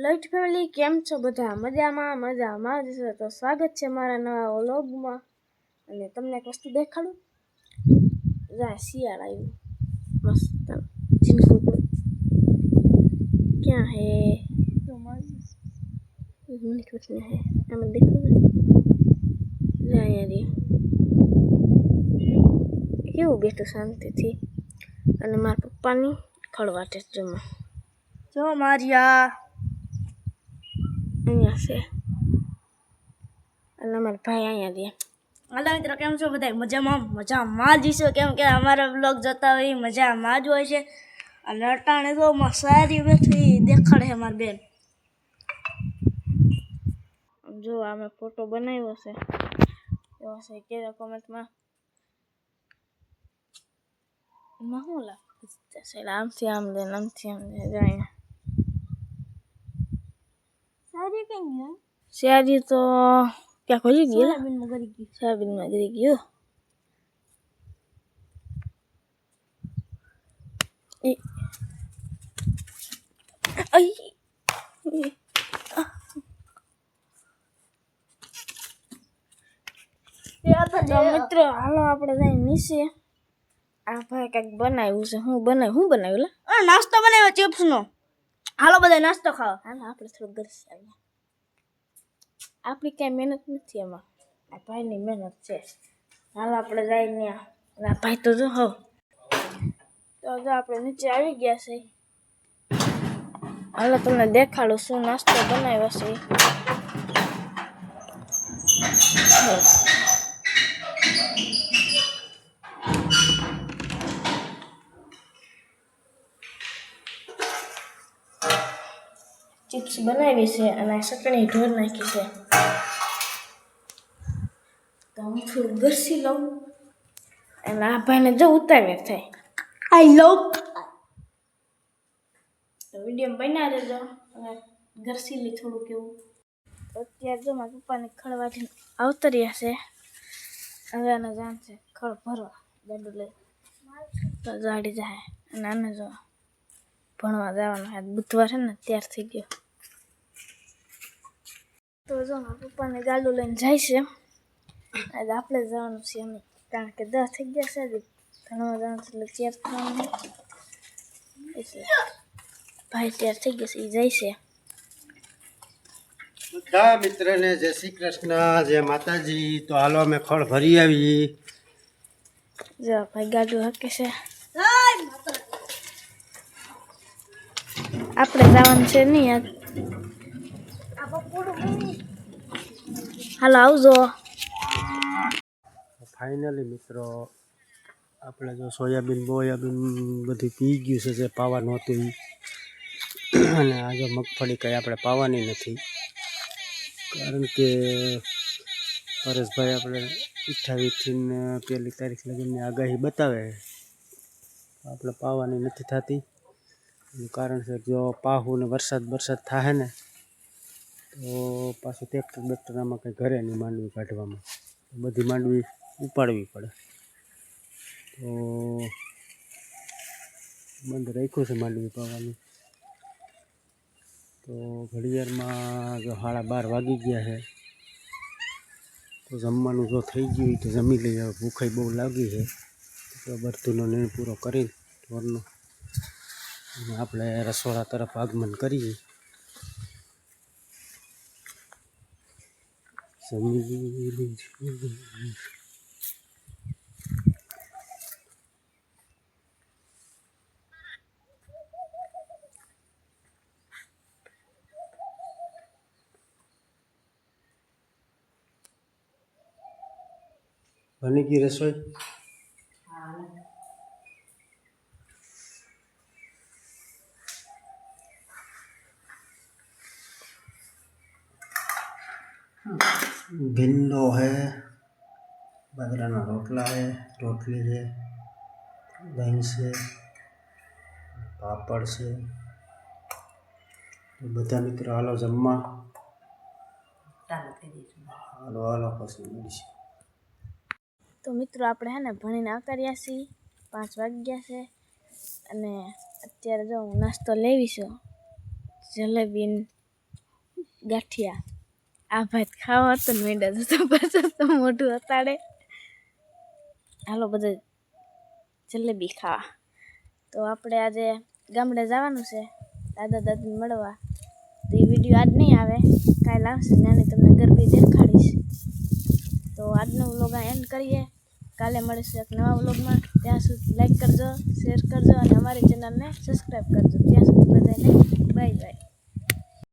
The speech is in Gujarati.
લાઈટ ફેમિલી કેમ છો? બધા મજામાં મજામાં તો સ્વાગત છે મારા નવા વ્લોગમાં. અને તમને એક વસ્તુ દેખાડું? જા, શિયાળ આવ્યું. મસ્ત. ક્યાં હે? મને હે. આમાં અહીંયા કેવું બેઠું શાંતિથી. અને મારા પપ્પાની ખળવાટે જમા. જો મારિયા. અહીંયા છે. અને અમારા ભાઈ અહીંયા રહ્યા. હાલો મિત્રો, કેમ છો બધા મજામાં? મજામાં જ છો. કેમ કે અમારા બ્લોગ જોતા હોય મજામાં જ હોય છે. અને અટાણે તો સારી બેઠી દેખાડે છે મારી બેન. જો અમે ફોટો બનાવ્યો છે. એવો છે કે કોમેન્ટમાં છે આમથી આમ દે આમથી આમ દે જાય ગયું શિયાળી તો ક્યાં ખોલી ગઈ સોયાબીનમાં ગરી ગયું મિત્રો હાલો આપણે જઈ નીચે આ ભાઈ કંઈક બનાવ્યું છે હું બનાવ્યું હું બનાવ્યું નાસ્તો બનાવ્યો ચિપ્સનો હાલો બધા નાસ્તો ખાઓ હાલો આપણે થોડું ઘર આવીએ આપણી કાંઈ મહેનત નથી એમાં. આ ભાઈની મહેનત છે. હાલો, આપણે જઈ ત્યાં. અને આ ભાઈ તો જો હો. તો જો આપણે નીચે આવી ગયા છે. હાલો, તમને દેખાડું શું નાસ્તો બનાવ્યો છે. ચિપ્સ બનાવી છે અને આ ચટણી ઢોર નાખી છે. તો હું થોડું ઘસી લઉં અને આ ભાઈને જો ઉતાવ્યા થાય. આઈ લવ તો વીડિયો બન્યા દેજો અને ઘસી લે થોડુંક એવું અત્યારે જો મારા પપ્પાને ખળવાથી અવતર્યા છે. હવે આને જાણ છે ખળ ભરવા. ગાડું લઈ. તો જાડી જાય. અને આને જો ભણવા જવાનું. બુધવાર છે ને ત્યાર થઈ ગયો. તો જો મારા પપ્પાને ગાડું લઈને જાય છે. આજે આપણે જવાનું છે અમે. કારણ કે દસ થઈ ગયા છે ભણવા જવાનું છે એટલે ચેર થવાનું એટલે ભાઈ તૈયાર થઈ ગયા છે એ જાય છે. બધા મિત્રને જય શ્રી કૃષ્ણ જય માતાજી. તો હાલો અમે ખળ ભરી આવી જો ભાઈ ગાડું હકે છે. આપણે જવાનું છે નહીં આજ હાલો, આવજો. ફાઇનલી મિત્રો, આપણે જો સોયાબીન બોયાબીન બધું પી ગયું છે, જે પાવા નહોતું. અને આજે મગફળી કંઈ આપણે પાવાની નથી. કારણ કે પરેશભાઈ આપણે અઠ્ઠાવીસથી પહેલી તારીખ લગીની આગાહી બતાવે. આપણે પાવાની નથી થતી. એનું કારણ છે જો પાહુ ને વરસાદ વરસાદ થાય ને તો પાછું ટ્રેક્ટર બેક્ટર આમાં કંઈ ઘરે નહીં માંડવી કાઢવામાં. બધી માંડવી ઉપાડવી પડે. તો બંધ રાખ્યું છે માંડવી પાવાની. તો ઘડિયાળમાં જો સાડા બાર વાગી ગયા છે. તો જમવાનું જો થઈ ગયું હોય તો જમી લઈએ. ભૂખાઈ બહુ લાગી છે. તો બરતુનો નિર્ણય પૂરો કરી ઢોરનો અને આપણે રસોડા તરફ આગમન કરીએ. જમી લીધું બની ગઈ રસોઈ ભીંડો છે બાજરાના રોટલા છે રોટલી છે દહીં છે પાપડ છે. બધા મિત્રો હાલો જમવા. હાલો હાલો પછી મળીશું. તો મિત્રો આપણે હે ને ભણીને આકાર્યા છીએ. પાંચ વાગ્યા છે અને અત્યારે જો હું નાસ્તો લેવી છું. જલેબી ગાંઠિયા. આ ભાત ખાવા હતો ને મેંડા જતો પાછો તો મોઢું અતાડે હાલો બધા જલેબી ખાવા. તો આપણે આજે ગામડે જવાનું છે. દાદા દાદીને મળવા. તો એ વીડિયો આજ નહીં આવે. કાલે આવશે નાની તમને ગરબી દેખાડીશ. તો આજનો વ્લોગ આ એન્ડ કરીએ. કાલે મળીશું એક નવા વ્લોગમાં. ત્યાં સુધી લાઈક કરજો શેર કરજો અને અમારી ચેનલને સબસ્ક્રાઈબ કરજો. ત્યાં સુધી બધાને બાય બાય